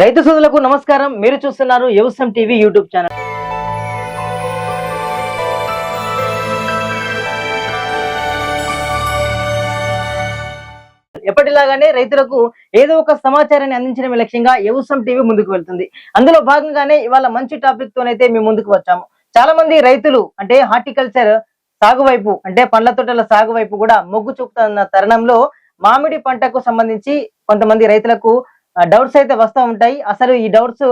రైతు సోదరులకు నమస్కారం. మీరు చూస్తున్నారు వ్యవసాయం టీవీ యూట్యూబ్ ఛానల్. ఎప్పటిలాగానే రైతులకు ఏదో ఒక సమాచారాన్ని అందించడమే లక్ష్యంగా వ్యవసాయం టీవీ ముందుకు వెళ్తుంది. అందులో భాగంగానే ఇవాళ మంచి టాపిక్ తోనైతే మేము ముందుకు వచ్చాము. చాలా మంది రైతులు అంటే హార్టికల్చర్ సాగు వైపు అంటే పండ్ల తోటల సాగు వైపు కూడా మొగ్గు చూపుతున్న తరుణంలో మామిడి పంటకు సంబంధించి కొంతమంది రైతులకు డౌట్స్ అయితే వస్తూ ఉంటాయి. అసలు ఈ డౌట్స్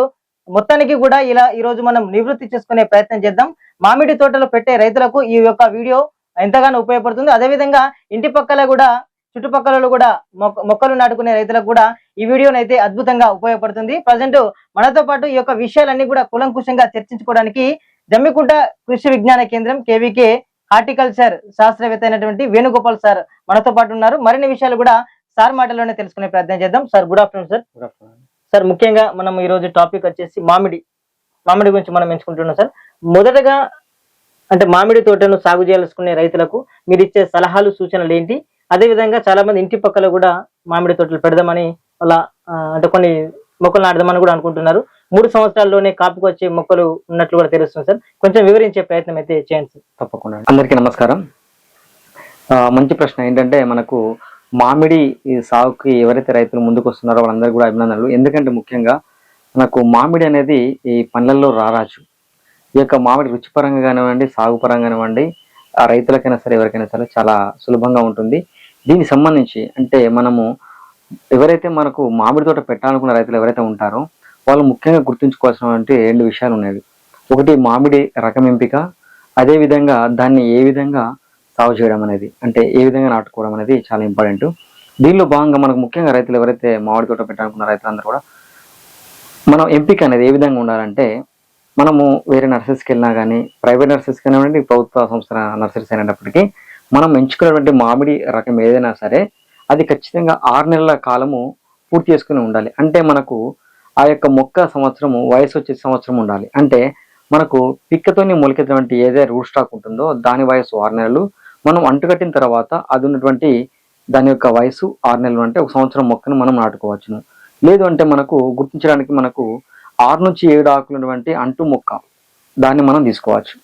మొత్తానికి కూడా ఇలా ఈ రోజు మనం నివృత్తి చేసుకునే ప్రయత్నం చేద్దాం. మామిడి తోటలు పెట్టే రైతులకు ఈ యొక్క వీడియో ఎంతగానో ఉపయోగపడుతుంది. అదేవిధంగా ఇంటి పక్కల కూడా చుట్టుపక్కల కూడా మొక్క మొక్కలు నాటుకునే రైతులకు కూడా ఈ వీడియోనైతే అయితే అద్భుతంగా ఉపయోగపడుతుంది. ప్రజెంట్ మనతో పాటు ఈ యొక్క విషయాలన్నీ కూడా కులంకుశంగా చర్చించుకోవడానికి జమ్మికుంట కృషి విజ్ఞాన కేంద్రం కేవీకే హార్టికల్చర్ శాస్త్రవేత్త అయినటువంటి వేణుగోపాల్ సార్ మనతో పాటు ఉన్నారు. మరిన్ని విషయాలు కూడా సార్ మాటల్లోనే తెలుసుకునే ప్రయత్నం చేద్దాం. Sir good afternoon sir sir ముఖ్యంగా మనం ఈ రోజు టాపిక్ వచ్చేసి మామిడి మామిడి గురించి మనం ఎంచుకుంటున్నాం సార్. మొదటగా అంటే మామిడి తోటను సాగు చేయాలనుకునే రైతులకు మీరు ఇచ్చే సలహాలు సూచనలు ఏంటి? అదే విధంగా చాలా మంది ఇంటి పక్కల కూడా మామిడి తోటలు పెడదామని అలా అంటే కొన్ని మొక్కలు నాటుదామని కూడా అనుకుంటున్నారు. మూడు సంవత్సరాల్లోనే కాపుకు వచ్చే మొక్కలు ఉన్నట్లు కూడా తెలుస్తుంది సార్. కొంచెం వివరించే ప్రయత్నం అయితే చేయండి సార్. తప్పకుండా అందరికీ నమస్కారం. మంచి ప్రశ్న ఏంటంటే మనకు మామిడి ఈ సాగుకి ఎవరైతే రైతులు ముందుకు వస్తున్నారో వాళ్ళందరూ కూడా అభినందనలు. ఎందుకంటే ముఖ్యంగా మనకు మామిడి అనేది ఈ పండ్లల్లో రారాజు. ఈ యొక్క మామిడి రుచిపరంగా కానివ్వండి సాగు పరంగా కానివ్వండి ఆ రైతులకైనా సరే ఎవరికైనా సరే చాలా సులభంగా ఉంటుంది. దీనికి సంబంధించి అంటే మనము ఎవరైతే మనకు మామిడి తోట పెట్టాలనుకున్న రైతులు ఎవరైతే ఉంటారో వాళ్ళు ముఖ్యంగా గుర్తుంచుకోవాల్సినటువంటి రెండు విషయాలు ఉన్నాయి. ఒకటి మామిడి రకం ఎంపిక అదేవిధంగా దాన్ని ఏ విధంగా సాగు చేయడం అనేది అంటే ఏ విధంగా నాటుకోవడం అనేది చాలా ఇంపార్టెంట్ దీనిలో భాగంగా మనకు ముఖ్యంగా రైతులు ఎవరైతే మామిడి తోట పెట్టాలనుకున్న రైతులందరూ కూడా మనం ఎంపిక అనేది ఏ విధంగా ఉండాలంటే మనము వేరే నర్సరీస్కి వెళ్ళినా కానీ ప్రైవేట్ నర్సరీస్కి కానివ్వండి ప్రభుత్వ సంస్థ నర్సరీస్ అయినప్పటికీ మనం ఎంచుకున్నటువంటి మామిడి రకం ఏదైనా సరే అది ఖచ్చితంగా ఆరు నెలల కాలము పూర్తి చేసుకుని ఉండాలి. అంటే మనకు ఆ యొక్క మొక్క సంవత్సరము వయసు వచ్చే సంవత్సరం ఉండాలి. అంటే మనకు పిక్కతోని మొలికేటువంటి ఏదైతే రూట్ స్టాక్ ఉంటుందో దాని వయసు ఆరు నెలలు మనం అంటుకట్టిన తర్వాత అది ఉన్నటువంటి దాని యొక్క వయసు ఆరు నెలలు అంటే ఒక సంవత్సరం మొక్కను మనం నాటుకోవచ్చును. లేదు అంటే మనకు గుర్తించడానికి మనకు ఆరు నుంచి ఏడు ఆకులు ఉన్నటువంటి అంటు మొక్క దాన్ని మనం తీసుకోవచ్చు.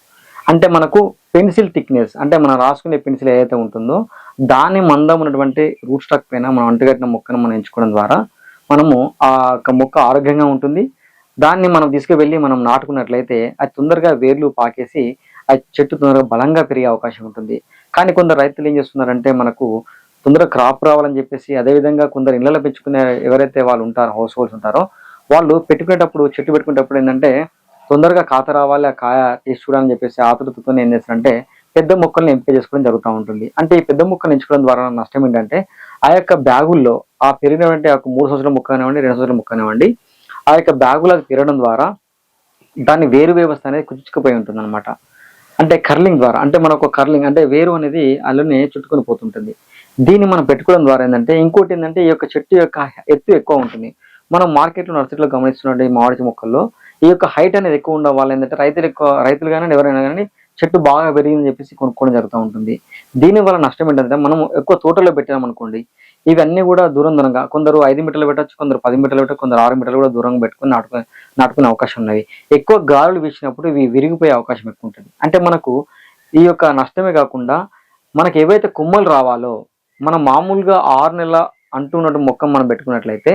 అంటే మనకు పెన్సిల్ థిక్నెస్ అంటే మనం రాసుకునే పెన్సిల్ ఏదైతే ఉంటుందో దాని మందం ఉన్నటువంటి రూట్ స్టాక్ పైన మనం అంటుకట్టిన మొక్కను మనం ఎంచుకోవడం ద్వారా మనము ఆ యొక్క మొక్క ఆరోగ్యంగా ఉంటుంది. దాన్ని మనం తీసుకువెళ్ళి మనం నాటుకున్నట్లయితే అది తొందరగా వేర్లు పాకేసి ఆ చెట్టు తొందరగా బలంగా పెరిగే అవకాశం ఉంటుంది. కానీ కొందరు రైతులు ఏం చేస్తున్నారంటే మనకు తొందరగా క్రాప్ రావాలని చెప్పేసి అదేవిధంగా కొందరు ఇళ్ళలో పెంచుకునే ఎవరైతే వాళ్ళు ఉంటారో హౌస్ హోల్డ్స్ ఉంటారో వాళ్ళు పెట్టుకునేటప్పుడు చెట్టు పెట్టుకునేటప్పుడు ఏంటంటే తొందరగా కాత రావాలి ఆ కాయ టేస్ట్ చూడాలని చెప్పేసి ఆతృతతో ఏం చేస్తారంటే పెద్ద మొక్కల్ని ఎంపిక చేసుకోవడం జరుగుతూ ఉంటుంది. అంటే ఈ పెద్ద మొక్కలు ఎంచుకోవడం ద్వారా నష్టం ఏంటంటే ఆ యొక్క బ్యాగుల్లో ఆ పెరిగినటువంటి ఆ మూడు సంవత్సరాల మొక్క కానివ్వండి రెండు సంవత్సరాల మొక్క కానివ్వండి ఆ యొక్క బ్యాగులు అది పెరగడం ద్వారా దాని వేరు వ్యవస్థ అనేది కుచ్చుకుపోయి ఉంటుంది అనమాట అంటే కర్లింగ్ ద్వారా అంటే మనకు కర్లింగ్ అంటే వేరు అనేది అల్లుని చుట్టుకొని పోతుంటుంది. దీన్ని మనం పెట్టుకోవడం ద్వారా ఏంటంటే ఇంకోటి ఏంటంటే ఈ యొక్క చెట్టు యొక్క ఎత్తు ఎక్కువ ఉంటుంది. మనం మార్కెట్లో నర్సరీలో గమనిస్తున్నట్టు ఈ మామిడి మొక్కల్లో ఈ యొక్క హైట్ అనేది ఎక్కువ ఉండడం వల్ల ఏంటంటే రైతులు ఎక్కువ రైతులు కానీ ఎవరైనా కానీ చెట్టు బాగా పెరిగిందని చెప్పేసి కొనుక్కోవడం జరుగుతూ ఉంటుంది. దీని వల్ల నష్టం ఏంటంటే మనం ఎక్కువ తోటలో పెట్టినాం అనుకోండి ఇవన్నీ కూడా దూరం దూరంగా. కొందరు ఐదు మీటర్లు పెట్టచ్చు కొందరు పది మీటర్లు పెట్టచ్చు కొందరు ఆరు మీటర్లు కూడా దూరంగా పెట్టుకుని నాటుకునే నాటుకునే అవకాశం ఉన్నది. ఎక్కువ గాలులు వీసినప్పుడు ఇవి విరిగిపోయే అవకాశం ఎక్కువ ఉంటుంది. అంటే మనకు ఈ యొక్క నష్టమే కాకుండా మనకి ఏవైతే కొమ్మలు రావాలో మనం మామూలుగా ఆరు నెలల అంటున్నట్టు మొక్క మనం పెట్టుకున్నట్లయితే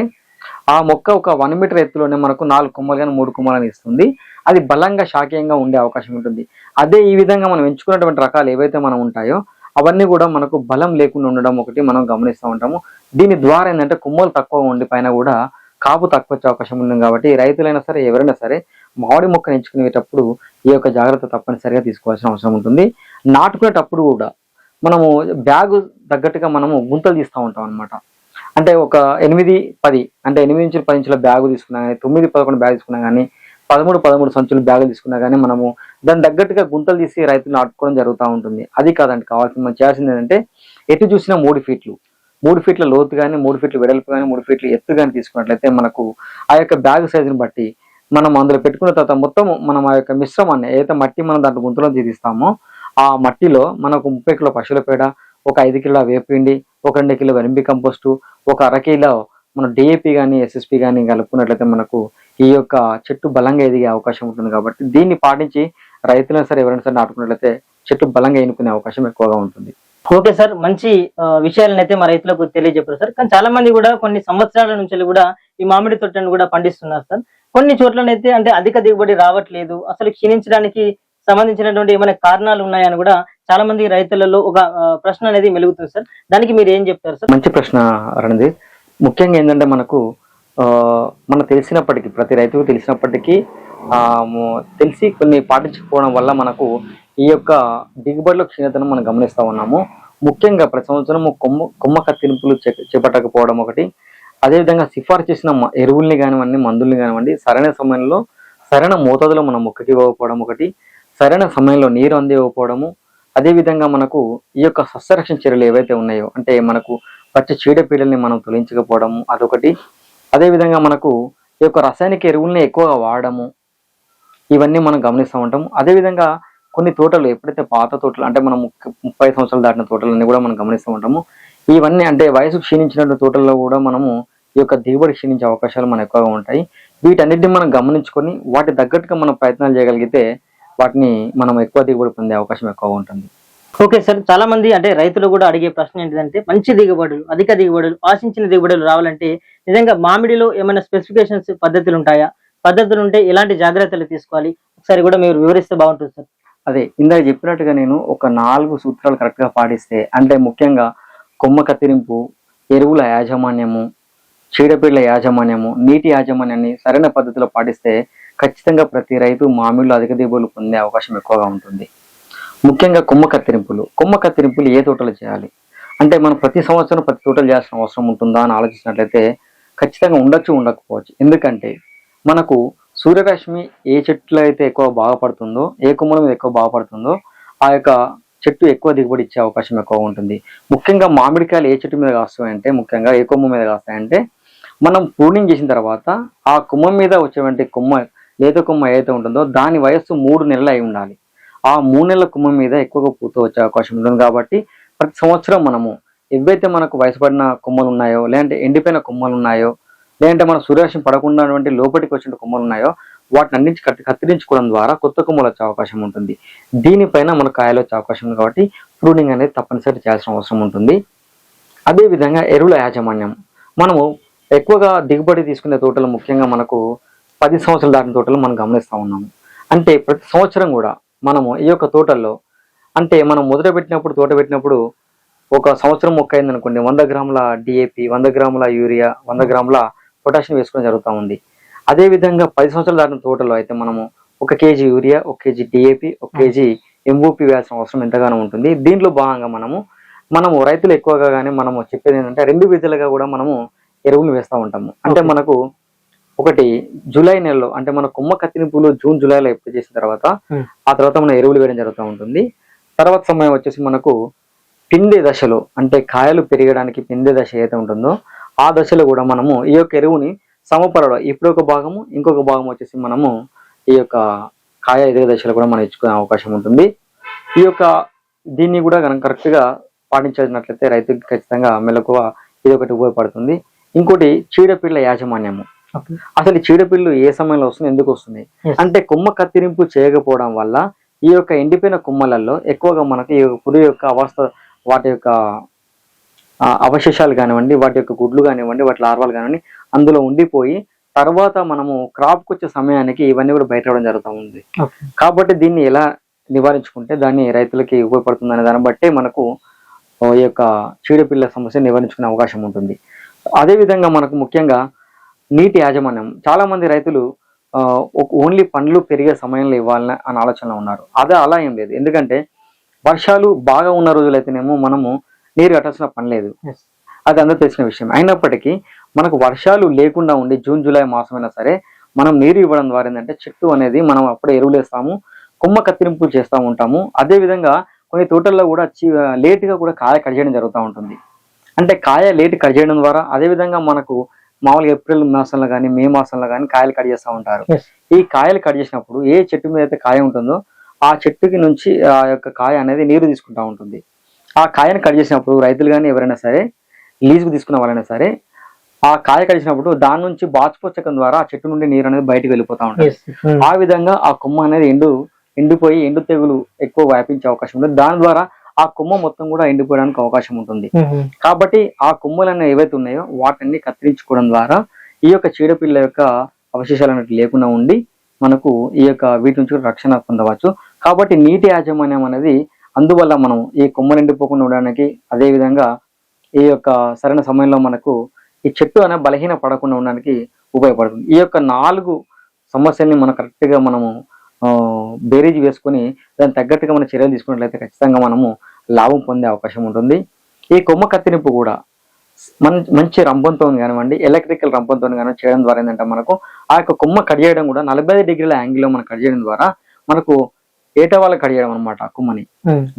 ఆ మొక్క ఒక వన్ మీటర్ ఎత్తులోనే మనకు నాలుగు కొమ్మలు కానీ మూడు కొమ్మలు అని ఇస్తుంది. అది బలంగా శాఖీయంగా ఉండే అవకాశం ఉంటుంది. అదే ఈ విధంగా మనం ఎంచుకున్నటువంటి రకాలు ఏవైతే మనం ఉంటాయో అవన్నీ కూడా మనకు బలం లేకుండా ఉండడం ఒకటి మనం గమనిస్తూ ఉంటాము. దీని ద్వారా ఏంటంటే కొమ్మలు తక్కువ ఉండి పైన కూడా కాపు తక్కువ వచ్చే అవకాశం ఉంది కాబట్టి రైతులైనా సరే ఎవరైనా సరే మామిడి మొక్కను ఎంచుకునేటప్పుడు ఈ యొక్క జాగ్రత్త తప్పనిసరిగా తీసుకోవాల్సిన అవసరం ఉంటుంది. నాటుకునేటప్పుడు కూడా మనము బ్యాగ్ తగ్గట్టుగా మనము గుంతలు తీస్తూ ఉంటాం అనమాట అంటే ఒక ఎనిమిది పది అంటే ఎనిమిది నుంచి పది ఇంచుల బ్యాగ్ తీసుకున్నా కానీ తొమ్మిది పదకొండు బ్యాగ్ తీసుకున్నా కానీ పదమూడు పదమూడు సంచులు బ్యాగులు తీసుకున్నా కానీ మనము దాని తగ్గట్టుగా గుంతలు తీసి రైతులు నాటుకోవడం జరుగుతూ ఉంటుంది. అది కాదండి కావాల్సింది మనం చేయాల్సింది ఏంటంటే ఎటు చూసినా మూడు ఫీట్లు. మూడు ఫీట్ల లోతు కానీ మూడు ఫీట్ల వెడల్పు కానీ మూడు ఫీట్ల ఎత్తు కానీ తీసుకున్నట్లయితే మనకు ఆ యొక్క బ్యాగ్ సైజుని బట్టి మనం అందులో పెట్టుకున్న తర్వాత మొత్తం మనం ఆ యొక్క మిశ్రమాన్ని ఏదైతే మట్టి మనం దాంట్లో గుంతలో తీస్తామో ఆ మట్టిలో మనకు ముప్పై కిలో పశువుల పేడ ఒక ఐదు కిలో వేపిండి ఒక రెండు కిలో వెరంబి కంపోస్టు ఒక అర కిలో మన డిఏపి కానీ ఎస్ఎస్పి కానీ కలుపుకున్నట్లయితే మనకు ఈ యొక్క చెట్టు బలంగా ఎదిగే అవకాశం ఉంటుంది కాబట్టి దీన్ని పాటించి రైతులైనా సరే ఎవరైనా సరే నాటుకున్నట్లయితే చెట్టు బలంగా ఎన్నుకునే అవకాశం ఎక్కువగా ఉంటుంది. ఓకే సార్ మంచి విషయాలను అయితే మా రైతులకు తెలియజెప్పారు సార్. కానీ చాలా మంది కూడా కొన్ని సంవత్సరాల నుంచి కూడా ఈ మామిడి తోటను కూడా పండిస్తున్నారు సార్. కొన్ని చోట్లనైతే అంటే అధిక దిగుబడి రావట్లేదు. అసలు క్షీణించడానికి సంబంధించినటువంటి ఏమైనా కారణాలు ఉన్నాయని కూడా చాలా మంది రైతులలో ఒక ప్రశ్న అనేది మెలుగుతుంది సార్. దానికి మీరు ఏం చెప్తారు సార్? మంచి ప్రశ్న రణదీప్. ముఖ్యంగా ఏంటంటే మనకు మనకు తెలిసినప్పటికీ ప్రతి రైతుకు తెలిసినప్పటికీ తెలిసి కొన్ని పాటించకపోవడం వల్ల మనకు ఈ యొక్క దిగుబడిలో క్షీణతను మనం గమనిస్తూ ఉన్నాము. ముఖ్యంగా ప్రతి సంవత్సరం కొమ్మ కొమ్మ కత్తిరింపులు చేపట్టకపోవడం ఒకటి. అదేవిధంగా సిఫార్సు చేసిన ఎరువుల్ని కానివ్వండి మందుల్ని కానివ్వండి సరైన సమయంలో సరైన మోతాదులో మనం మొక్కకి ఇవ్వకపోవడం ఒకటి. సరైన సమయంలో నీరు అందివ్వకపోవడము అదేవిధంగా మనకు ఈ యొక్క సస్యరక్షణ చర్యలు ఏవైతే ఉన్నాయో అంటే మనకు పచ్చ చీడపీడల్ని మనం తొలగించకపోవడము అదొకటి. అదేవిధంగా మనకు ఈ యొక్క రసాయనిక ఎరువుల్ని ఎక్కువగా వాడడము ఇవన్నీ మనం గమనిస్తూ ఉంటాము అదేవిధంగా కొన్ని తోటలు ఎప్పుడైతే పాత తోటలు అంటే మనం ముప్పై- ముప్పై సంవత్సరాలు దాటిన తోటలన్నీ కూడా మనం గమనిస్తూ ఉంటాము. ఇవన్నీ అంటే వయసు క్షీణించినటువంటి తోటల్లో కూడా మనము ఈ యొక్క దిగుబడి క్షీణించే అవకాశాలు మనకు ఎక్కువగా ఉంటాయి. వీటన్నిటిని మనం గమనించుకొని వాటి తగ్గట్టుగా మనం ప్రయత్నాలు చేయగలిగితే వాటిని మనం ఎక్కువ దిగుబడి పొందే అవకాశం ఎక్కువగా ఉంటుంది. ఓకే సార్ చాలా మంది అంటే రైతులు కూడా అడిగే ప్రశ్న ఏంటిదంటే మంచి దిగుబడులు అధిక దిగుబడులు ఆశించిన దిగుబడులు రావాలంటే నిజంగా మామిడిలో ఏమైనా స్పెసిఫికేషన్స్ పద్ధతులు ఉంటాయా? పద్ధతులు ఉంటే ఎలాంటి జాగ్రత్తలు తీసుకోవాలి? ఒకసారి కూడా మీరు వివరిస్తే బాగుంటుంది సార్. అదే ఇందాక చెప్పినట్టుగా నేను ఒక నాలుగు సూత్రాలు కరెక్ట్గా పాటిస్తే అంటే ముఖ్యంగా కొమ్మ కత్తిరింపు ఎరువుల యాజమాన్యము చీడపీడల యాజమాన్యము నీటి యాజమాన్యాన్ని సరైన పద్ధతిలో పాటిస్తే ఖచ్చితంగా ప్రతి రైతు మామిడిలో అధిక దిగుబడులు పొందే అవకాశం ఎక్కువగా ఉంటుంది. ముఖ్యంగా కొమ్మ కత్తిరింపులు కొమ్మ కత్తిరింపులు ఏ తోటలు చేయాలి? అంటే మనం ప్రతి సంవత్సరం ప్రతి తోటలు చేయాల్సిన అవసరం ఉంటుందా అని ఆలోచించినట్లయితే ఖచ్చితంగా ఉండొచ్చు ఉండకపోవచ్చు. ఎందుకంటే మనకు సూర్యరశ్మి ఏ చెట్లు అయితే ఎక్కువ బాగుపడుతుందో ఏ కొమ్మల మీద ఎక్కువ బాగుపడుతుందో ఆ యొక్క చెట్టు ఎక్కువ దిగుబడి ఇచ్చే అవకాశం ఎక్కువ ఉంటుంది. ముఖ్యంగా మామిడికాయలు ఏ చెట్టు మీద కాస్తాయంటే ముఖ్యంగా ఏ కొమ్మ మీద కాస్తాయంటే మనం ప్రూనింగ్ చేసిన తర్వాత ఆ కొమ్మ మీద వచ్చేటువంటి కొమ్మ లేత కొమ్మ ఏదైతే ఉంటుందో దాని వయస్సు మూడు నెలలు అయి ఉండాలి. ఆ మూడు నెలల కొమ్మ మీద ఎక్కువగా పూత వచ్చే అవకాశం ఉంటుంది కాబట్టి ప్రతి సంవత్సరం మనము ఏవైతే మనకు వయసుపడిన కొమ్మలు ఉన్నాయో లేదంటే ఎండిపోయిన కొమ్మలు ఉన్నాయో లేదంటే మన సూర్యరశ్మి పడకుండా లోపలికి వచ్చిన కొమ్మలు ఉన్నాయో వాటిని అన్నించి కత్తి కత్తిరించుకోవడం ద్వారా కొత్త కొమ్మలు వచ్చే అవకాశం ఉంటుంది. దీనిపైన మన కాయలు వచ్చే అవకాశం ఉంది కాబట్టి ప్రూనింగ్ అనేది తప్పనిసరి చేయాల్సిన అవసరం ఉంటుంది. అదేవిధంగా ఎరువుల యాజమాన్యం. మనము ఎక్కువగా దిగుబడి తీసుకునే తోటలు ముఖ్యంగా మనకు పది సంవత్సరాలు దాటిన తోటలు మనం గమనిస్తూ ఉన్నాము అంటే ప్రతి సంవత్సరం కూడా మనము ఈ యొక్క తోటల్లో అంటే మనం మొదట పెట్టినప్పుడు తోట పెట్టినప్పుడు ఒక సంవత్సరం మొక్క అయింది అనుకోండి వంద గ్రాముల డిఏపి వంద గ్రాముల యూరియా వంద గ్రాముల పొటాషియం వేసుకోవడం జరుగుతూ ఉంది. అదే విధంగా పది సంవత్సరాలు దాటిన తోటలో అయితే మనము ఒక కేజీ యూరియా ఒక కేజీ డిఏపి ఒక కేజీ ఎంఓపి వేయాల్సిన అవసరం ఎంతగానో ఉంటుంది. దీంట్లో భాగంగా మనము మనము రైతులు ఎక్కువగా కానీ మనము చెప్పేది ఏంటంటే రెండు విధాలుగా కూడా మనము ఎరువులు వేస్తూ ఉంటాము. అంటే. మనకు ఒకటి జూలై నెలలో అంటే మన కొమ్మ కత్తిరింపులు జూన్ జూలైలో ఎప్పుడు చేసిన తర్వాత. ఆ తర్వాత మనం ఎరువులు వేయడం జరుగుతూ ఉంటుంది. తర్వాత సమయం వచ్చేసి మనకు పిండే దశలో అంటే కాయలు పెరగడానికి పిండే దశ ఏదైతే ఉంటుందో ఆ దశలో కూడా మనము ఈ యొక్క ఎరువుని సమపరలో ఇప్పుడు ఒక భాగము ఇంకొక భాగం వచ్చేసి మనము ఈ యొక్క కాయ ఎదిగే దశలో కూడా మనం ఇచ్చుకునే అవకాశం ఉంటుంది. ఈ యొక్క దీన్ని కూడా కనుక కరెక్ట్గా పాటించినట్లయితే రైతుకి ఖచ్చితంగా మెలకువ ఇది ఒకటి ఉపయోగపడుతుంది. ఇంకోటి చీడపీడల యాజమాన్యము. అసలు ఈ చీడపీడలు ఏ సమయంలో వస్తుంది ఎందుకు వస్తుంది. అంటే కొమ్మ కత్తిరింపు చేయకపోవడం వల్ల ఈ యొక్క ఎండిపోయిన కొమ్మలలో ఎక్కువగా మనకి ఈ యొక్క పురుగు యొక్క అవస్థ వాటి యొక్క అవశేషాలు కానివ్వండి వాటి యొక్క గుడ్లు కానివ్వండి వాటి లార్వాలు కానివ్వండి అందులో ఉండిపోయి తర్వాత మనము క్రాప్కి వచ్చే సమయానికి ఇవన్నీ కూడా బయట రావడం జరుగుతూ ఉంది. కాబట్టి దీన్ని ఎలా నివారించుకుంటే దాన్ని రైతులకి ఉపయోగపడుతుంది అనే దాన్ని బట్టే మనకు ఈ యొక్క చీడపిల్ల సమస్య నివారించుకునే అవకాశం ఉంటుంది. అదే విధంగా మనకు ముఖ్యంగా నీటి యాజమాన్యం. చాలా మంది రైతులు ఓన్లీ పండ్లు పెరిగే సమయంలో ఇవ్వాలని అని ఆలోచనలో ఉన్నారు. అదే అలా ఏం లేదు. ఎందుకంటే వర్షాలు బాగా ఉన్న రోజులైతేనేమో మనము నీరు కట్టాల్సిన పని లేదు. అది అందరూ తెలిసిన విషయం. అయినప్పటికీ మనకు వర్షాలు లేకుండా ఉండి జూన్ జూలై మాసమైనా సరే మనం నీరు ఇవ్వడం ద్వారా ఏంటంటే చెట్టు అనేది మనం అప్పుడే ఎరువులు వేస్తాము కొమ్మ కత్తిరింపులు చేస్తూ ఉంటాము. అదే విధంగా కొన్ని తోటల్లో కూడా చి- లేటుగా కూడా కాయ కట్ చేయడం జరుగుతూ ఉంటుంది. అంటే కాయ లేట్ కట్ చేయడం ద్వారా అదే విధంగా మనకు మామూలుగా ఏప్రిల్ మాసంలో కానీ మే మాసంలో కానీ కాయలు కట్ చేస్తూ ఉంటారు. ఈ కాయలు కట్ చేసినప్పుడు ఏ చెట్టు మీద అయితే కాయ ఉంటుందో ఆ చెట్టుకి నుంచి ఆ యొక్క కాయ అనేది నీరు తీసుకుంటా ఉంటుంది ఆ కాయను కట్ చేసినప్పుడు రైతులు కానీ ఎవరైనా సరే లీజుకు తీసుకున్న వాళ్ళైనా సరే ఆ కాయ కలిసినప్పుడు దాని నుంచి బాష్పోచ్చకం ద్వారా ఆ చెట్టు నుండి నీరు అనేది బయటకు వెళ్ళిపోతా ఉంటుంది. ఆ విధంగా ఆ కొమ్మ అనేది ఎండు ఎండిపోయి ఎండు తెగులు ఎక్కువ వ్యాపించే అవకాశం ఉంటుంది దాని ద్వారా ఆ కొమ్మ మొత్తం కూడా ఎండిపోవడానికి అవకాశం ఉంటుంది. కాబట్టి ఆ కొమ్మలు అనేవి ఏవైతే ఉన్నాయో వాటిని కత్తిరించుకోవడం ద్వారా ఈ యొక్క చీడపిల్ల యొక్క అవశేషాలు అనేవి లేకుండా ఉండి మనకు ఈ యొక్క వీటి నుంచి కూడా రక్షణ పొందవచ్చు. కాబట్టి నీటి యాజమాన్యం అనేది అందువల్ల మనం ఈ కొమ్మలు ఎండిపోకుండా ఉండడానికి అదే విధంగా ఈ యొక్క సరైన సమయంలో మనకు ఈ చెట్టు అనే బలహీన పడకుండా ఉండడానికి ఉపయోగపడుతుంది. ఈ యొక్క నాలుగు సమస్యల్ని మనం కరెక్ట్గా మనము ఆ, బేరీజ్ వేసుకొని దానికి తగ్గట్టుగా మన చర్యలు తీసుకున్నట్లయితే ఖచ్చితంగా మనము లాభం పొందే అవకాశం ఉంటుంది ఈ కొమ్మ కత్తిరింపు కూడా మన మంచి రంపంతో కానివ్వండి ఎలక్ట్రికల్ రంపంతో కానీ చేయడం ద్వారా ఏంటంటే మనకు ఆ యొక్క కొమ్మ కట్ చేయడం కూడా నలభై ఐదు డిగ్రీల యాంగిల్లో మనం కట్ చేయడం ద్వారా మనకు ఏటవాళ్ళ కట్ చేయడం అనమాట ఆ కొమ్మని.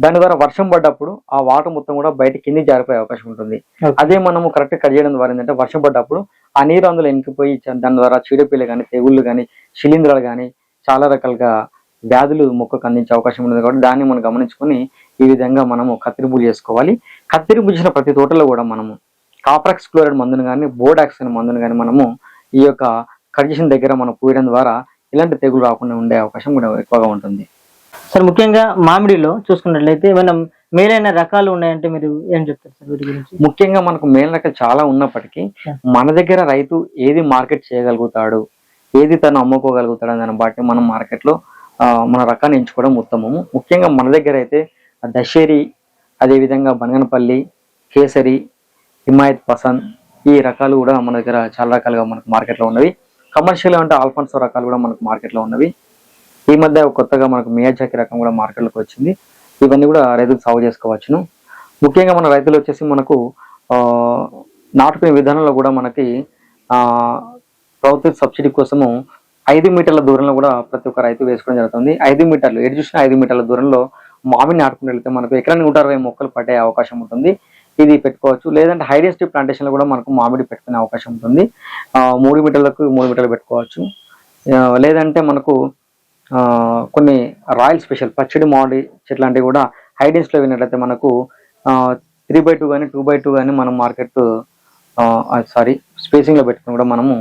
దాని ద్వారా వర్షం పడ్డప్పుడు ఆ వాటర్ మొత్తం కూడా బయట కింది జారిపోయే అవకాశం ఉంటుంది. అదే మనము కరెక్ట్ కట్ చేయడం ద్వారా ఏంటంటే వర్షం పడ్డప్పుడు ఆ నీరు అందులో చ- దాని ద్వారా చీడపిల్ల కానీ తెగుళ్ళు కానీ శిలీంధ్రాలు కానీ చాలా రకాలుగా వ్యాధులు మొక్కకు అందించే అవకాశం ఉంటుంది కాబట్టి దాన్ని మనం గమనించుకొని ఈ విధంగా మనము కత్తిరింపులు చేసుకోవాలి. కత్తిరింపు చేసిన ప్రతి తోటలో కూడా మనము కాప్రాక్స్ క్లోరైడ్ మందును కానీ బోడాక్స్ అనే మందును కానీ మనము ఈ యొక్క చేసిన దగ్గర మనం పూయడం ద్వారా ఇలాంటి తెగులు రాకుండా ఉండే అవకాశం కూడా ఎక్కువగా ఉంటుంది. సార్ ముఖ్యంగా మామిడిలో చూసుకున్నట్లయితే మనం మేలైన రకాలు ఉన్నాయంటే మీరు ఏం చెప్తారు సార్ వీటి గురించి? ముఖ్యంగా మనకు మేల్ రకాలు చాలా ఉన్నప్పటికీ. మన దగ్గర రైతు ఏది మార్కెట్ చేయగలుగుతాడు ఏది తను అమ్ముకోగలుగుతాడు అని దాన్ని బట్టి మనం మార్కెట్లో మన రకాన్ని ఎంచుకోవడం ఉత్తమము ముఖ్యంగా మన దగ్గర అయితే దశేరి అదేవిధంగా బనగనపల్లి కేసరి హిమాయత్ పసంద్ ఈ రకాలు కూడా మన దగ్గర చాలా రకాలుగా మనకు మార్కెట్లో ఉన్నవి. కమర్షియల్ అంటే ఆల్ఫాన్సో రకాలు కూడా మనకు మార్కెట్లో ఉన్నవి. ఈ మధ్య కొత్తగా మనకు మియాజాకి రకం కూడా మార్కెట్లోకి వచ్చింది. ఇవన్నీ కూడా రైతులు సాగు చేసుకోవచ్చును. ముఖ్యంగా మన రైతులు వచ్చేసి మనకు నాటుకునే విధానంలో కూడా మనకి ప్రభుత్వ సబ్సిడీ కోసము ఐదు మీటర్ల దూరంలో కూడా ప్రతి ఒక్క రైతు వేసుకోవడం జరుగుతుంది. ఐదు మీటర్లు ఎటు చూసిన ఐదు మీటర్ల దూరంలో మామిడి నాటుకుని వెళ్తే మనకు ఎకరాన్ని నూట అరవై మొక్కలు పడే అవకాశం ఉంటుంది. ఇది పెట్టుకోవచ్చు. లేదంటే హై డెన్సిటీ కూడా మనకు మామిడి పెట్టుకునే అవకాశం ఉంటుంది. మూడు మీటర్లకు మూడు మీటర్లు పెట్టుకోవచ్చు. లేదంటే మనకు కొన్ని రాయల్ స్పెషల్ పచ్చడి మామిడి చెట్లు లాంటివి కూడా హై డెన్సిటీలో విన్నట్లయితే మనకు త్రీ బై టూ కానీ టూ బై టూ కానీ మనం మార్కెట్ సారీ స్పేసింగ్లో పెట్టుకుని కూడా మనము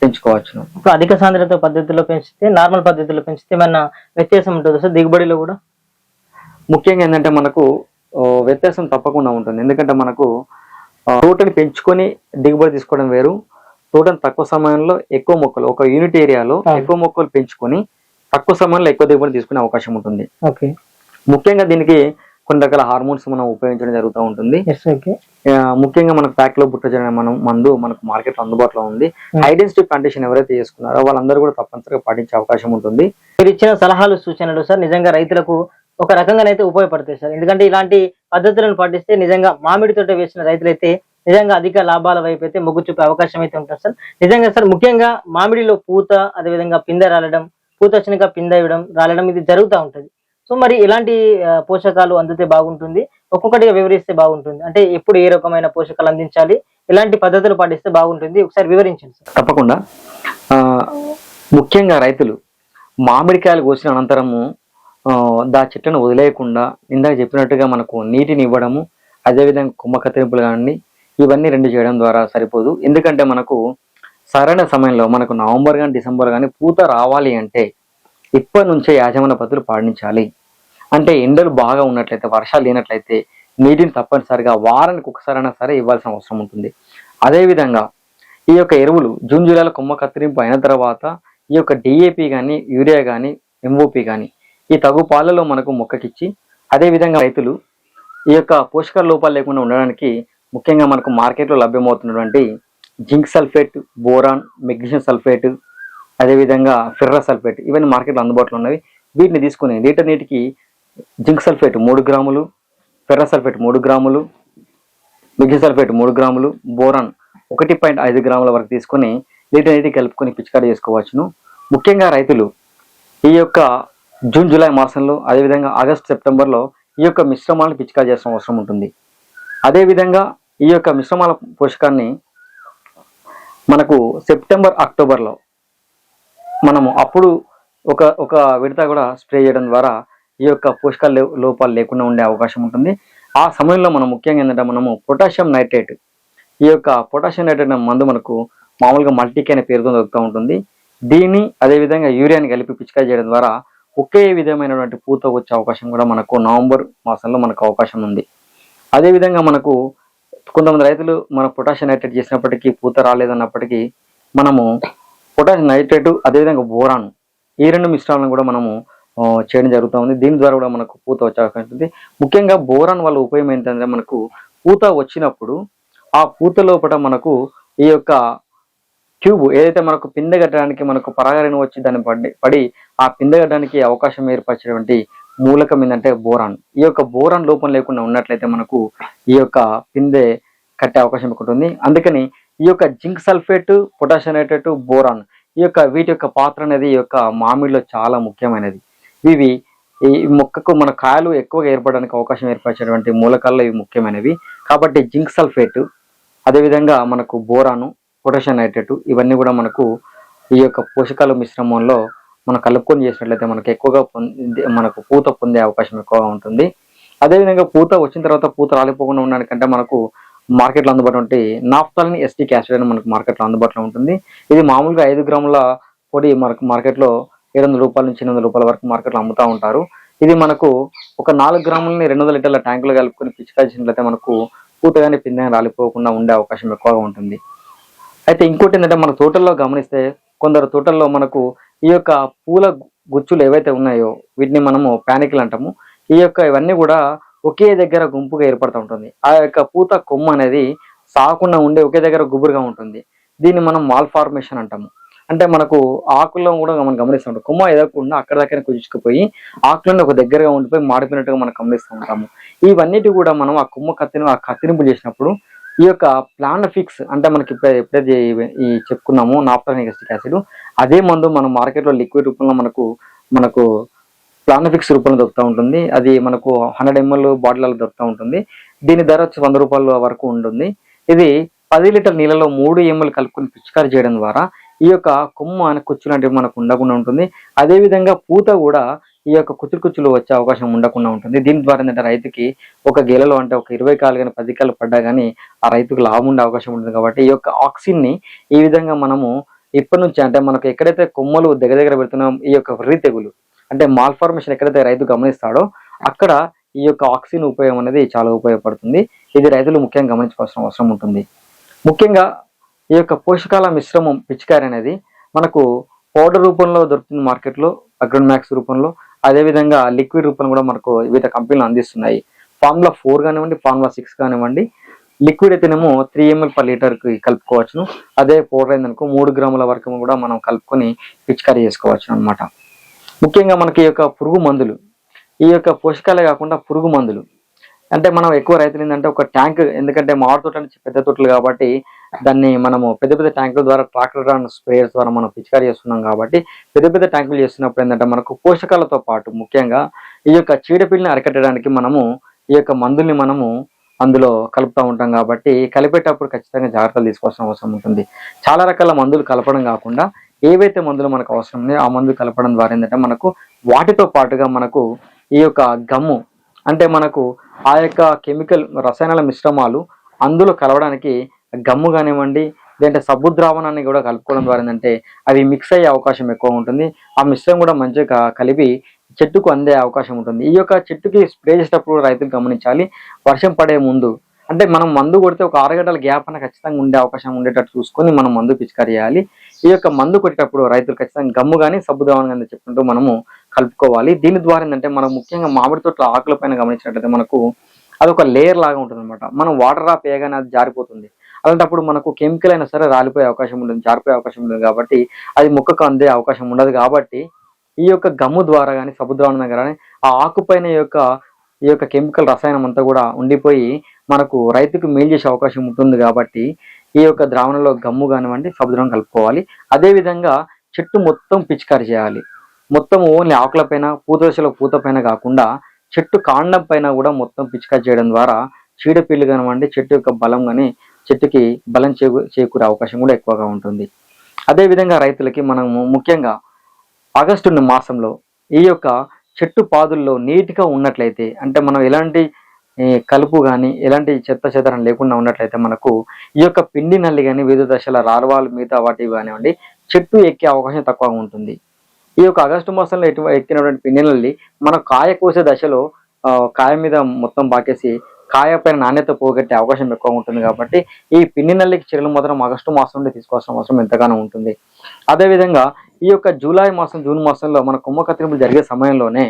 పెంచుకోవచ్చును. ఇప్పుడు అధిక సాంద్రత పద్ధతిలో పెంచితే నార్మల్ పద్ధతిలో పెంచితే ఏమన్నా వ్యత్యాసం ఉంటుంది సార్? దిగుబడిలో కూడా? ముఖ్యంగా ఏంటంటే మనకు వ్యత్యాసం తప్పకుండా ఉంటుంది. ఎందుకంటే మనకు తోటని పెంచుకొని దిగుబడి తీసుకోవడం వేరు. తోటని తక్కువ సమయంలో ఎక్కువ మొక్కలు ఒక యూనిట్ ఏరియాలో. ఎక్కువ మొక్కలు పెంచుకొని తక్కువ సమయంలో ఎక్కువ దిగుబడి తీసుకునే అవకాశం ఉంటుంది. ఓకే. ముఖ్యంగా దీనికి కొన్ని రకాల హార్మోన్స్ మనం ఉపయోగించడం జరుగుతూ ఉంటుంది. ముఖ్యంగా మనకు ప్యాక్లో పుట్టజన మనం మందు మనకు మార్కెట్ అందుబాటులో ఉంది. Hmm. హై డెన్సిటీ ప్లాంటేషన్ ఎవరైతే చేసుకున్నారో వాళ్ళందరూ కూడా తప్పనిసరిగా పాటించే అవకాశం ఉంటుంది. మీరు ఇచ్చిన సలహాలు సూచనలు సార్ నిజంగా రైతులకు ఒక రకంగానైతే ఉపయోగపడతాయి సార్. ఎందుకంటే ఇలాంటి పద్ధతులను పాటిస్తే నిజంగా మామిడి తోట వేసిన రైతులైతే నిజంగా అధిక లాభాల వైపు అయితే మొగ్గు చూపే అవకాశం అయితే ఉంటుంది సార్. నిజంగా సార్ ముఖ్యంగా మామిడిలో పూత అదేవిధంగా పిందె రాలడం పూత వచ్చినాక పిందె ఇవ్వడం రాలడం ఇది జరుగుతూ ఉంటుంది. సో మరి ఇలాంటి పోషకాలు అందితే బాగుంటుంది? ఒక్కొక్కటిగా వివరిస్తే బాగుంటుంది. అంటే ఎప్పుడు ఏ రకమైన పోషకాలు అందించాలి? ఎలాంటి పద్ధతులు పాటిస్తే బాగుంటుంది? ఒకసారి వివరించండి సార్. తప్పకుండా. ముఖ్యంగా రైతులు మామిడికాయలు కోసిన అనంతరము దా చెట్లను వదిలేయకుండా ఇందాక చెప్పినట్టుగా మనకు నీటిని ఇవ్వడము అదేవిధంగా కుమ్మ కత్తిరింపులు కానీ ఇవన్నీ రెండు చేయడం ద్వారా సరిపోదు. ఎందుకంటే మనకు సరైన సమయంలో మనకు నవంబర్ కానీ డిసెంబర్ కానీ పూత రావాలి అంటే ఇప్పటి నుంచే యాజమాన్య పద్ధతులు పాటించాలి. అంటే ఎండలు బాగా ఉన్నట్లయితే వర్షాలు లేనట్లయితే నీటిని తప్పనిసరిగా వారానికి ఒకసారైనా సరే ఇవ్వాల్సిన అవసరం ఉంటుంది. అదేవిధంగా ఈ యొక్క ఎరువులు జూన్ జూలైలో కొమ్మ కత్తిరింపు అయిన తర్వాత ఈ యొక్క డిఏపి కానీ యూరియా కానీ ఎంఓపి కానీ ఈ తగు పాలలో మనకు మొక్కకిచ్చి అదేవిధంగా రైతులు ఈ యొక్క పోషకాల లోపాలు లేకుండా ఉండడానికి ముఖ్యంగా మనకు మార్కెట్లో లభ్యమవుతున్నటువంటి zinc sulphate boron magnesium sulphate అదేవిధంగా ఫిర్ర సల్ఫేట్ ఇవన్నీ మార్కెట్లో అందుబాటులో ఉన్నవి. వీటిని తీసుకుని లీటర్ నీటికి జింక్ సల్ఫేట్ మూడు గ్రాములు ఫెర్ర సల్ఫేట్ మూడు గ్రాములు మెగ్నీషియం సల్ఫేట్ మూడు గ్రాములు బోరాన్ ఒకటి పాయింట్ ఐదు గ్రాముల వరకు తీసుకొని నీటి నీటి కలుపుకొని పిచికారీ చేసుకోవచ్చును. ముఖ్యంగా రైతులు ఈ యొక్క జూన్ జూలై మాసంలో అదేవిధంగా ఆగస్ట్ సెప్టెంబర్లో ఈ యొక్క మిశ్రమాలను పిచికారీ చేసిన అవసరం ఉంటుంది. అదేవిధంగా ఈ యొక్క మిశ్రమాల పోషకాన్ని మనకు సెప్టెంబర్ అక్టోబర్లో మనము అప్పుడు ఒక ఒక విడత కూడా స్ప్రే చేయడం ద్వారా ఈ యొక్క పోషక లోపాలు లేకుండా ఉండే అవకాశం ఉంటుంది. ఆ సమయంలో మనం ముఖ్యంగా ఏంటంటే మనము పొటాషియం నైట్రేట్ ఈ యొక్క పొటాషియం నైట్రేట్ మందు మనకు మామూలుగా మల్టీకే అనే పేరుతో దొరుకుతూ ఉంటుంది. దీన్ని అదేవిధంగా యూరియాని కలిపి పిచికాయ చేయడం ద్వారా ఒకే విధమైనటువంటి పూత వచ్చే అవకాశం కూడా మనకు నవంబర్ మాసంలో మనకు అవకాశం ఉంది. అదేవిధంగా మనకు కొంతమంది రైతులు మన పొటాషియం నైట్రేట్ చేసినప్పటికీ పూత రాలేదన్నప్పటికీ మనము పొటాషియం నైట్రేట్ అదేవిధంగా బోరాన్ ఈ రెండు మిశ్రమాలను కూడా మనము చేయడం జరుగుతూ ఉంది. దీని ద్వారా కూడా మనకు పూత వచ్చే అవకాశం ఉంటుంది. ముఖ్యంగా బోరాన్ వల్ల ఉపయోగం ఏంటంటే మనకు పూత వచ్చినప్పుడు ఆ పూత లోపల మనకు ఈ యొక్క ట్యూబ్ ఏదైతే మనకు పిందెగట్టడానికి మనకు పరాగరణ వచ్చి దాన్ని పడి పడి ఆ పిందగట్టడానికి అవకాశం ఏర్పరిచేటువంటి మూలకం ఏంటంటే బోరాన్. ఈ యొక్క బోరాన్ లోపం లేకుండా ఉన్నట్లయితే మనకు ఈ యొక్క పిందె కట్టే అవకాశం ఉంటుంది అందుకని ఈ యొక్క zinc sulphate potassium nitrate boron ఈ యొక్క వీటి యొక్క పాత్ర అనేది ఈ యొక్క మామిడిలో చాలా ముఖ్యమైనది. ఇవి ఈ మొక్కకు మన కాయలు ఎక్కువగా ఏర్పడడానికి అవకాశం ఏర్పరిచేటువంటి మూలకాల్లో ఇవి ముఖ్యమైనవి. కాబట్టి జింక్ సల్ఫేట్ అదేవిధంగా మనకు బోరాను పొటాషియం నైట్రేట్ ఇవన్నీ కూడా మనకు ఈ యొక్క పోషకాల మిశ్రమంలో మనం కలుపుకొని చేసినట్లయితే మనకు ఎక్కువగా పొంది మనకు పూత పొందే అవకాశం ఎక్కువగా ఉంటుంది. అదేవిధంగా పూత వచ్చిన తర్వాత పూత రాలిపోకుండా ఉండడానికంటే మనకు మార్కెట్లో అందుబాటులో ఉంటే నాఫ్తాలిన్ ఎస్టిక్ యాసిడ్ అని మనకు మార్కెట్లో అందుబాటులో ఉంటుంది. ఇది మామూలుగా ఐదు గ్రాముల పొడి మనకు మార్కెట్లో ఏడు వందల రూపాయల నుంచి ఎనిమిది వందల రూపాయల వరకు మార్కెట్లో అమ్ముతూ ఉంటారు. ఇది మనకు ఒక నాలుగు గ్రాములని రెండు వందల లీటర్ల ట్యాంకులు కలుపుకొని పిచికారి మనకు పూర్తిగానే కానీ రాలిపోకుండా ఉండే అవకాశం ఎక్కువగా ఉంటుంది. అయితే ఇంకోటి ఏంటంటే మన తోటల్లో గమనిస్తే కొందరు తోటల్లో మనకు ఈ యొక్క పూల గుచ్చులు ఏవైతే ఉన్నాయో వీటిని మనము ప్యానిక్లు అంటాము. ఈ యొక్క ఇవన్నీ కూడా ఒకే దగ్గర గుంపుగా ఏర్పడుతూ ఉంటుంది. ఆ యొక్క పూత కొమ్మ అనేది సాకుండా ఉండే ఒకే దగ్గర గుబురుగా ఉంటుంది. దీన్ని మనం మాల్ ఫార్మేషన్ అంటాము. అంటే మనకు ఆకుల్లో కూడా మనం గమనిస్తూ ఉంటాం. కొమ్మ ఎదగకుండా అక్కడ దగ్గర కుదుచుకుపోయి ఆకులను ఒక దగ్గరగా ఉండిపోయి మాడిపోయినట్టుగా మనం గమనిస్తూ ఉంటాము. ఇవన్నిటి కూడా మనం ఆ కొమ్మ కత్తిని ఆ కత్తిరింపు చేసినప్పుడు ఈ యొక్క ప్లాన్ ఫిక్స్ అంటే మనకి ఎప్పుడైతే ఈ- చెప్పుకున్నామో నాప్టానిక్ యాసిడ్ అదే మందు మనం మార్కెట్లో లిక్విడ్ రూపంలో మనకు మనకు ప్లానఫిక్స్ రూపంలో దొరుకుతూ ఉంటుంది. అది మనకు హండ్రెడ్ ఎంఎల్ బాటిల్లో దొరుకుతూ ఉంటుంది. దీని ధర వచ్చి వంద రూపాయల వరకు ఉంటుంది. ఇది పది లీటర్ నీళ్ళలో మూడు ఎంఎల్ కలుపుకొని పిచికారి చేయడం ద్వారా ఈ యొక్క కొమ్మ అనే కుచ్చు లాంటివి మనకు ఉండకుండా ఉంటుంది. అదేవిధంగా పూత కూడా ఈ యొక్క కుచ్చులు కుచ్చులు వచ్చే అవకాశం ఉండకుండా ఉంటుంది. దీని ద్వారా ఏంటంటే రైతుకి ఒక గెలలో అంటే ఒక ఇరవై కాలు కానీ పది కాలు పడ్డా కానీ ఆ రైతుకు లాభం ఉండే అవకాశం ఉంటుంది కాబట్టి ఈ యొక్క ఆక్సిన్ని ఈ విధంగా మనము ఇప్పటి నుంచి అంటే మనకు ఎక్కడైతే కొమ్మలు దగ్గర దగ్గర పెడుతున్నాం ఈ యొక్క వ్రీ తెగులు అంటే మాల్ఫార్మేషన్ ఎక్కడైతే రైతు గమనిస్తాడో అక్కడ ఈ యొక్క ఆక్సిజన్ ఉపయోగం అనేది చాలా ఉపయోగపడుతుంది. ఇది రైతులు ముఖ్యంగా గమనించుకోవాల్సిన అవసరం ఉంటుంది. ముఖ్యంగా ఈ యొక్క పోషకాల మిశ్రమం పిచికారి అనేది మనకు పౌడర్ రూపంలో దొరుకుతుంది మార్కెట్లో అగ్రోన్ మ్యాక్స్ రూపంలో. అదేవిధంగా లిక్విడ్ రూపంలో కూడా మనకు వివిధ కంపెనీలు అందిస్తున్నాయి. ఫార్ములా ఫోర్ కానివ్వండి ఫార్ములా సిక్స్ కానివ్వండి. లిక్విడ్ అయితేనేమో త్రీ ఎంఎల్ పర్ లీటర్కి కలుపుకోవచ్చును. అదే పౌడర్ అయిందనుకో మూడు గ్రాముల వరకు కూడా మనం కలుపుకొని పిచికారీ చేసుకోవచ్చు అన్నమాట. ముఖ్యంగా మనకి ఈ యొక్క పురుగు మందులు. ఈ యొక్క పోషకాలే కాకుండా పురుగు మందులు. అంటే మనం ఎక్కువ రైతులు ఏంటంటే ఒక ట్యాంక్ ఎందుకంటే మామిడి తోట నుంచి పెద్ద తోటలు కాబట్టి దాన్ని మనము పెద్ద పెద్ద ట్యాంకుల ద్వారా ట్రాక్టర్ అండ్ స్ప్రేయర్స్ ద్వారా మనం పిచికారీ చేస్తున్నాం కాబట్టి పెద్ద పెద్ద ట్యాంకులు చేస్తున్నప్పుడు ఏంటంటే మనకు పోషకాలతో పాటు ముఖ్యంగా ఈ యొక్క చీడపీడని అరికట్టడానికి మనము ఈ యొక్క మందుల్ని మనము అందులో కలుపుతూ ఉంటాం కాబట్టి కలిపేటప్పుడు ఖచ్చితంగా జాగ్రత్తలు తీసుకోవాల్సిన అవసరం ఉంటుంది. చాలా రకాల మందులు కలపడం కాకుండా ఏవైతే మందులు మనకు అవసరం ఉన్నాయో ఆ మందులు కలపడం ద్వారా ఏంటంటే మనకు వాటితో పాటుగా మనకు ఈ యొక్క గమ్ము అంటే మనకు ఆ యొక్క కెమికల్ రసాయనాల మిశ్రమాలు అందులో కలవడానికి గమ్ము కానివ్వండి లేదంటే సబ్బు ద్రావణాన్ని కూడా కలుపుకోవడం ద్వారా ఏంటంటే అవి మిక్స్ అయ్యే అవకాశం ఎక్కువ ఉంటుంది. ఆ మిశ్రమం కూడా మంచిగా కలిపి చెట్టుకు అందే అవకాశం ఉంటుంది. ఈ యొక్క చెట్టుకి స్ప్రే చేసేటప్పుడు రైతులు గమనించాలి వర్షం పడే ముందు. అంటే మనం మందు కొడితే ఒక ఆరు గంటల గ్యాప్ అన్న ఖచ్చితంగా ఉండే అవకాశం ఉండేటట్టు చూసుకొని మనం మందు పిచికారీ చేయాలి. ఈ యొక్క మందు కొట్టేటప్పుడు రైతులు ఖచ్చితంగా గమ్ము కానీ సబ్బు ద్రావణం కానీ చెప్పుకుంటూ మనము కలుపుకోవాలి. దీని ద్వారా ఏంటంటే మనం ముఖ్యంగా మామిడి తోటల ఆకుల పైన గమనించినట్లయితే మనకు అది ఒక లేయర్ లాగా ఉంటుంది అనమాట మనం వాటర్ డ్రాప్ వేయగానే అది జారిపోతుంది. అలాంటప్పుడు మనకు కెమికల్ అయినా సరే రాలిపోయే అవకాశం ఉంటుంది జారిపోయే అవకాశం ఉంటుంది కాబట్టి అది మొక్కకు అందే అవకాశం ఉండదు కాబట్టి ఈ యొక్క గమ్ము ద్వారా కానీ సముద్రం దగ్గర కానీ ఆ ఆకుపైన ఈ యొక్క ఈ యొక్క కెమికల్ రసాయనం అంతా కూడా ఉండిపోయి మనకు రైతుకు మేలు చేసే అవకాశం ఉంటుంది కాబట్టి ఈ యొక్క ద్రావణంలో గమ్ము కానివ్వండి సముద్రం కలుపుకోవాలి. అదేవిధంగా చెట్టు మొత్తం పిచికారి చేయాలి. మొత్తం ఓన్లీ ఆకుల పైన పూత దశలో పూత పైన కాకుండా చెట్టు కాండం పైన కూడా మొత్తం పిచికారి చేయడం ద్వారా చీడపీళ్ళు కానివ్వండి చెట్టు యొక్క బలం కానీ చెట్టుకి బలం చేకూ చేకూరే అవకాశం కూడా ఎక్కువగా ఉంటుంది. అదేవిధంగా రైతులకి మనము ముఖ్యంగా ఆగస్టు మాసంలో ఈ యొక్క చెట్టు పాదుల్లో నీట్గా ఉన్నట్లయితే అంటే మనం ఎలాంటి కలుపు కానీ ఎలాంటి చెత్త చెదరం లేకుండా ఉన్నట్లయితే మనకు ఈ యొక్క పిండి నల్లి కానీ వివిధ దశల రార్వాలు మిగతా వాటివి కానివ్వండి చెట్టు ఎక్కే అవకాశం తక్కువగా ఉంటుంది. ఈ యొక్క ఆగస్టు మాసంలో ఎటు ఎక్కినటువంటి పిండి నల్లి మన కాయ కోసే దశలో కాయ మీద మొత్తం బాకేసి కాయ పైన నాణ్యత పోగొట్టే అవకాశం ఎక్కువ ఉంటుంది కాబట్టి ఈ పిన్ని నల్లికి చర్యలు మాత్రం ఆగస్టు మాసం నుండి తీసుకోవాల్సిన అవసరం ఎంతగానో ఉంటుంది. అదేవిధంగా ఈ యొక్క జూలై మాసం జూన్ మాసంలో మన కుమ్మ కత్తిరింపులు జరిగే సమయంలోనే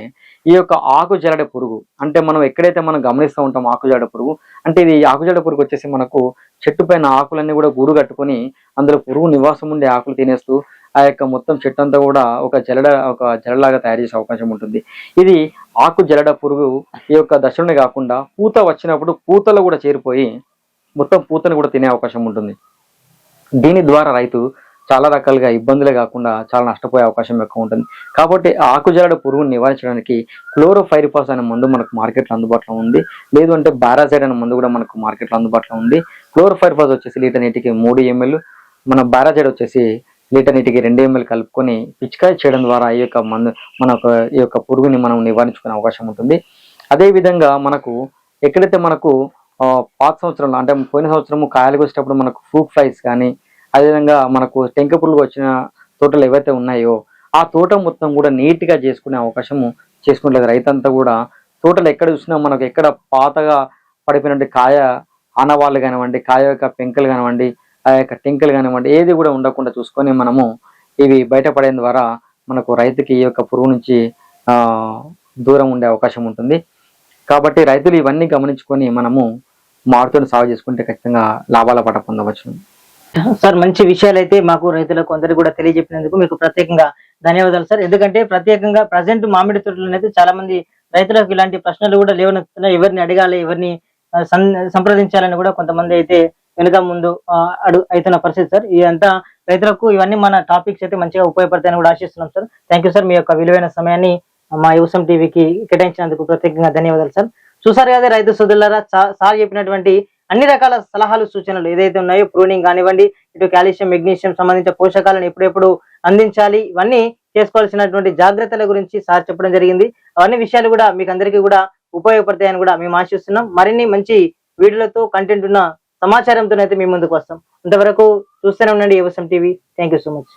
ఈ యొక్క ఆకు జలడ పురుగు అంటే మనం ఎక్కడైతే మనం గమనిస్తూ ఉంటాం ఆకు జరడ పురుగు అంటే ఇది ఆకుజడ పురుగు వచ్చేసి మనకు చెట్టు పైన ఆకులన్నీ కూడా గూడు కట్టుకొని అందులో పురుగు నివాసం ఉండే ఆకులు తినేస్తూ ఆ యొక్క మొత్తం చెట్టు అంతా కూడా ఒక జలడ ఒక జలలాగా తయారు చేసే అవకాశం ఉంటుంది. ఇది ఆకు జలడ పురుగు ఈ యొక్క దశలోనే కాకుండా పూత వచ్చినప్పుడు పూతలో కూడా చేరిపోయి మొత్తం పూతను కూడా తినే అవకాశం ఉంటుంది. దీని ద్వారా రైతు చాలా రకాలుగా ఇబ్బందులే కాకుండా చాలా నష్టపోయే అవకాశం ఎక్కువ ఉంటుంది. కాబట్టి ఆకు ఆకుజలడ పురుగును నివారించడానికి క్లోరోఫైరిపాస్ అనే మందు మనకు మార్కెట్లో అందుబాటులో ఉంది. లేదు అంటే బారాసైడ్ అనే మందు కూడా మనకు మార్కెట్లో అందుబాటులో ఉంది. క్లోరోఫైరిపాస్ వచ్చేసి లీటర్ నీటికి మూడు ఎంఎల్ మన బారాసైడ్ వచ్చేసి లీటర్ నీటికి రెండు ఎంఎల్ కలుపుకొని పిచికాయ చేయడం ద్వారా ఈ యొక్క మందు మన ఈ యొక్క పురుగుని మనం నివారించుకునే అవకాశం ఉంటుంది. అదేవిధంగా మనకు ఎక్కడైతే మనకు పాత సంవత్సరంలో అంటే పోయిన సంవత్సరము కాయలకు వచ్చేటప్పుడు మనకు ఫ్రూట్ ఫ్లైస్ కానీ అదేవిధంగా మనకు టెంక పురుగులు వచ్చిన తోటలు ఏవైతే ఉన్నాయో ఆ తోట మొత్తం కూడా నీట్గా చేసుకునే అవకాశము చేసుకుంటుంది రైతంతా కూడా తోటలు ఎక్కడ చూసినా మనకు ఎక్కడ పాతగా పడిపోయినటువంటి కాయ ఆనవాళ్ళు కానివ్వండి కాయ యొక్క పెంకలు కానివ్వండి ఆ యొక్క టింకలు కానివ్వండి ఏది కూడా ఉండకుండా చూసుకొని మనము ఇవి బయటపడే ద్వారా మనకు రైతుకి ఈ యొక్క పురుగు నుంచి దూరం ఉండే అవకాశం ఉంటుంది. కాబట్టి రైతులు ఇవన్నీ గమనించుకొని మనము మారుతున్న సాగు చేసుకుంటే ఖచ్చితంగా లాభాల పట పొందవచ్చు. సార్ మంచి విషయాలు అయితే మాకు రైతులకు అందరికీ కూడా తెలియజెప్పినందుకు మీకు ప్రత్యేకంగా ధన్యవాదాలు సార్. ఎందుకంటే ప్రత్యేకంగా ప్రజెంట్ మామిడి తోటలో అయితే చాలా మంది రైతులకు ఇలాంటి ప్రశ్నలు కూడా లేవనెత్తుతున్నాయి ఎవరిని అడగాలి ఎవరిని సంప్రదించాలని కూడా కొంతమంది అయితే వెనుక ముందు అడుగు అవుతున్న పరిస్థితి సార్. ఇదంతా రైతులకు ఇవన్నీ మన టాపిక్స్ అయితే మంచిగా ఉపయోగపడతాయని కూడా ఆశిస్తున్నాం సార్. Thank you sir. మీ యొక్క విలువైన సమయాన్ని మా యువసం టీవీకి కేటాయించినందుకు ప్రత్యేకంగా ధన్యవాదాలు సార్. చూసారు కదా రైతు సోదరులారా సార్ చెప్పినటువంటి అన్ని రకాల సలహాలు సూచనలు ఏదైతే ఉన్నాయో ప్రూనింగ్ కానివ్వండి ఇటు కాల్షియం మెగ్నీషియం సంబంధించిన పోషకాలను ఎప్పుడెప్పుడు అందించాలి ఇవన్నీ చేసుకోవాల్సినటువంటి జాగ్రత్తల గురించి సార్ చెప్పడం జరిగింది. అవన్నీ విషయాలు కూడా మీకు అందరికీ కూడా ఉపయోగపడతాయని కూడా మేము ఆశిస్తున్నాం. మరిన్ని మంచి వీడియోలతో కంటెంట్ ఉన్న సమాచారంతో అయితే మీ ముందుకు వస్తాం. అంతవరకు చూస్తూనే ఉండండి ఏవసం TV thank you so much